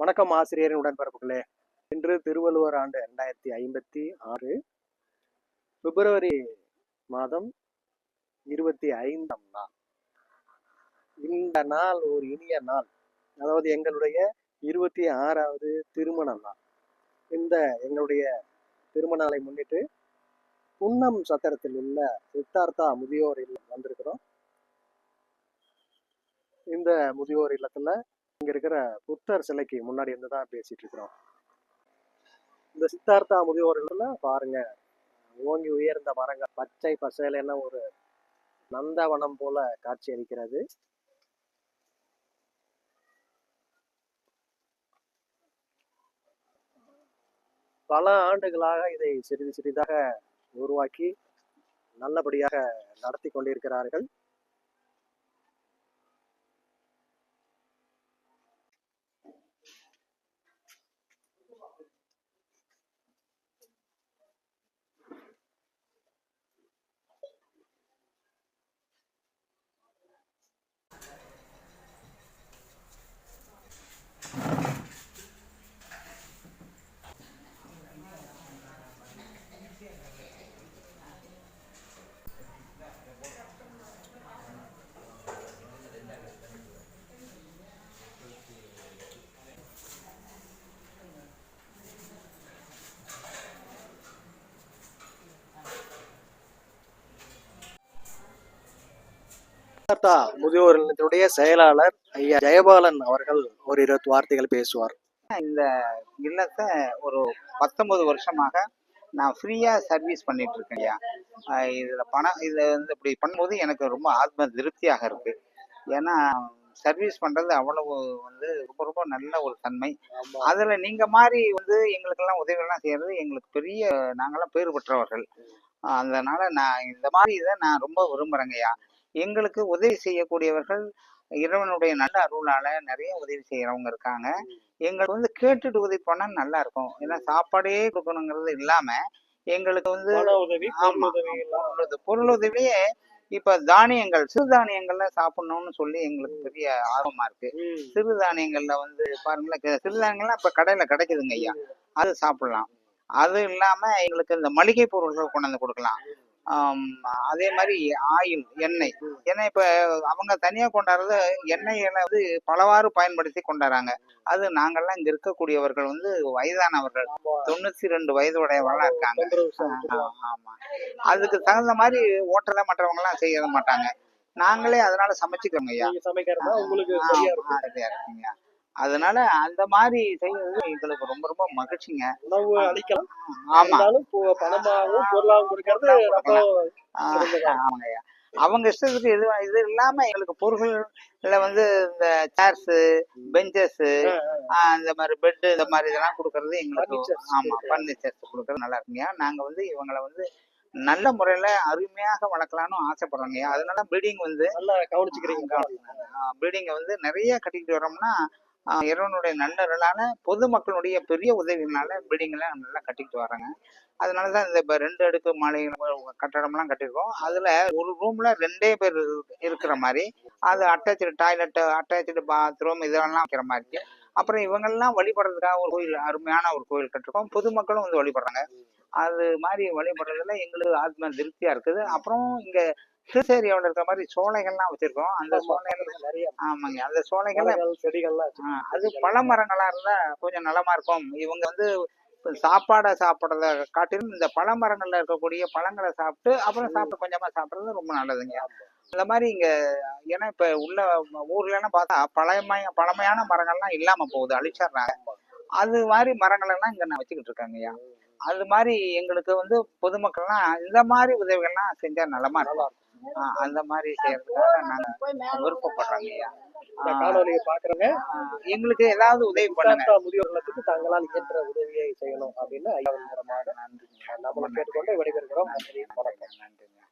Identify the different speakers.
Speaker 1: வணக்கம் ஆசிரியரின் உடன்பிறப்புகளே. இன்று திருவள்ளுவர் ஆண்டு ரெண்டாயிரத்தி ஐம்பத்தி ஆறு பிப்ரவரி மாதம் இருபத்தி ஐந்தாம் நாள். இந்த நாள் ஒரு இனிய நாள். அதாவது எங்களுடைய இருபத்தி ஆறாவது திருமண நாள். இந்த எங்களுடைய திருமண நாளை முன்னிட்டு புன்னம் சத்திரத்தில் உள்ள சித்தார்த்தா முதியோர் இல்லம் வந்திருக்கிறோம். இந்த முதியோர் இல்லத்துல இங்க இருக்கிற புத்தர் சிலைக்கு முன்னாடி இருந்து தான் பேசிட்டு இருக்கிறோம். இந்த சித்தார்த்தா முதியோர்கள் பாருங்க ஓங்கி உயர்ந்த மரங்கள் பச்சை பசேலென ஒரு நந்தவனம் போல காட்சி அளிக்கிறது. பல ஆண்டுகளாக இதை சிறிது சிறிதாக உருவாக்கி நல்லபடியாக நடத்தி கொண்டிருக்கிறார்கள். சித்தார்த்தா முதியோர் இல்லத்தினுடைய செயலாளர் ஐயா ஜெயபாலன் அவர்கள் ஒரு இருபது வார்த்தைகள் பேசுவார்.
Speaker 2: இந்த இல்லத்தை ஒரு பத்தொன்பது வருஷமாக நான் ஃப்ரீயா சர்வீஸ் பண்ணிட்டு இருக்கேன் ஐயா. இதுல பணம் இதை வந்து இப்படி பண்ணும்போது எனக்கு ரொம்ப ஆத்ம திருப்தியாக இருக்கு. ஏன்னா சர்வீஸ் பண்றது அவ்வளவு வந்து ரொம்ப ரொம்ப நல்ல ஒரு தன்மை. அதுல நீங்க மாதிரி வந்து எங்களுக்கெல்லாம் உதவியெல்லாம் செய்யறது எங்களுக்கு பெரிய நாங்கெல்லாம் பேர் பெற்றவர்கள் அதனால நான் இந்த மாதிரி இதை நான் ரொம்ப விரும்புறேங்கய்யா எங்களுக்கு உதவி செய்யக்கூடியவர்கள் இறைவனுடைய நல்ல அருளால நிறைய உதவி செய்யறவங்க இருக்காங்க. எங்களுக்கு வந்து கேட்டுட்டு உதவி பண்ணா நல்லா இருக்கும் ஏன்னா சாப்பாடே கொடுக்கணுங்கிறது இல்லாம எங்களுக்கு வந்து பொருள் உதவியே இப்ப தானியங்கள் சிறுதானியங்கள்ல சாப்பிடணும்னு சொல்லி எங்களுக்கு பெரிய ஆர்வமா இருக்கு. சிறுதானியங்கள்ல வந்து பாருங்களேன் சிறுதானியங்கள்லாம் இப்ப கடையில கிடைக்குதுங்க ஐயா. அது சாப்பிடலாம். அது இல்லாம எங்களுக்கு இந்த மளிகை பொருட்கள் கொண்டாந்து கொடுக்கலாம். அதே மாதிரி ஆயில் எண்ணெய். ஏன்னா இப்ப அவங்க தனியா கொண்டாடுறது எண்ணெய்களை வந்து பலவாறு பயன்படுத்தி கொண்டாடுறாங்க. அது நாங்கெல்லாம் இங்க இருக்கக்கூடியவர்கள் வந்து வயதானவர்கள். தொண்ணூத்தி ரெண்டு வயது உடையவர்களா இருக்காங்க ஆமா. அதுக்கு தகுந்த மாதிரி ஓட்டல மற்றவங்க எல்லாம் செய்ய மாட்டாங்க. நாங்களே அதனால சமைச்சுக்கிறோங்க ஐயா.
Speaker 1: சமைக்கிறதா உங்களுக்கு சரியா
Speaker 2: இருக்குங்க அதனால அந்த மாதிரி செய்யறது எங்களுக்கு ரொம்ப ரொம்ப மகிழ்ச்சிங்க.
Speaker 1: உணவு அளிக்கலாம்.
Speaker 2: ஆமா.
Speaker 1: இருந்தாலும் இப்போ பணமாகவும் பொருளாகவும் கொடுக்கறது ரொம்ப
Speaker 2: ஆ, ஆமாங்க ஐயா அவங்க இஷ்டத்துக்கு இது இது இல்லாம எங்களுக்கு பொருள்கள்ல வந்து இந்த சேர்ஸ் பெஞ்சஸ் இந்த மாதிரி பெட் இந்த மாதிரி இதெல்லாம் கொடுக்கறது எங்களுக்கு. ஆமா பர்னிச்சர்ஸ் கொடுக்கறது நல்லா இருக்குங்க நாங்க வந்து இவங்களை வந்து நல்ல முறையில அருமையாக வளர்க்கலாம்னு ஆசைப்படுறோங்க அதனால ப்ரீடிங் வந்து
Speaker 1: நல்லா கவனிச்சுக்கிறீங்க.
Speaker 2: பில்டிங்கை வந்து நிறைய கட்டிக்கிட்டு வரோம்னா இறைவனுடைய நல்லருளால பொதுமக்களுடைய பெரிய உதவினால பில்டிங்லாம் நல்லா கட்டிக்கிட்டு வராங்க. அதனால தான் இந்த இப்போ ரெண்டு அடுக்கு மாலை கட்டடம்லாம் கட்டியிருக்கோம். அதில் ஒரு ரூமில் ரெண்டே பேர் இரு- இருக்கிற மாதிரி அது அட்டாச்சு டாய்லெட் அட்டாச்சு பாத்ரூம் இதெல்லாம் வைக்கிற மாதிரி அப்புறம் இவங்கெல்லாம் வழிபடுறதுக்காக ஒரு கோயில் அருமையான ஒரு கோயில் கட்டிருக்கோம் பொதுமக்களும் வந்து வழிபடுறாங்க. அது மாதிரி வழிபடுறதுல எங்களுக்கு ஆத்ம திருப்தியாக இருக்குது. அப்புறம் இங்கே சிறுசேரியாவில் இருக்கிற மாதிரி சோலைகள்லாம் வச்சிருக்கோம். அந்த சோலைகள்
Speaker 1: நிறைய
Speaker 2: ஆமாங்க. அந்த
Speaker 1: மரங்கள் செடிகள்லாம்
Speaker 2: அது பழ மரங்களா இருந்தா கொஞ்சம் நலமா இருக்கும். இவங்க வந்து சாப்பாடை சாப்பிட்றத காட்டிலும் இந்த பழ மரங்கள்ல இருக்கக்கூடிய பழங்களை சாப்பிட்டு அப்புறம் சாப்பிட்டு கொஞ்சமா சாப்பிடுறது ரொம்ப நல்லதுங்க. இந்த மாதிரி இங்க ஏன்னா இப்ப உள்ள ஊர்ல எல்லாம் பார்த்தா பழமைய பழமையான மரங்கள்லாம் இல்லாம போகுது அழிச்சிடுறாங்க. அது மாதிரி மரங்கள் எல்லாம் இங்க நான் வச்சுக்கிட்டு இருக்காங்கய்யா. அது மாதிரி எங்களுக்கு வந்து பொதுமக்கள்லாம் இந்த மாதிரி உதவிகள்லாம் செஞ்சா நலமா இருக்கும். அந்த மாதிரி செய்யறதுக்காக நாங்க விருப்பப்படுறோங்க ஐயா
Speaker 1: இந்த காணொலியை பாக்குறவங்க
Speaker 2: எங்களுக்கு ஏதாவது உதவி பண்ணுங்க.
Speaker 1: சித்தார்த்தா முதியோர் இல்லத்துக்கு தங்களால் இயன்ற உதவியை செய்யணும் அப்படின்னு மூலமாக
Speaker 2: நன்றி
Speaker 1: நம்மளை கேட்டுக்கொண்டு விடைபெறுகிறோம். நன்றி வணக்கம்.
Speaker 2: நன்றிங்க.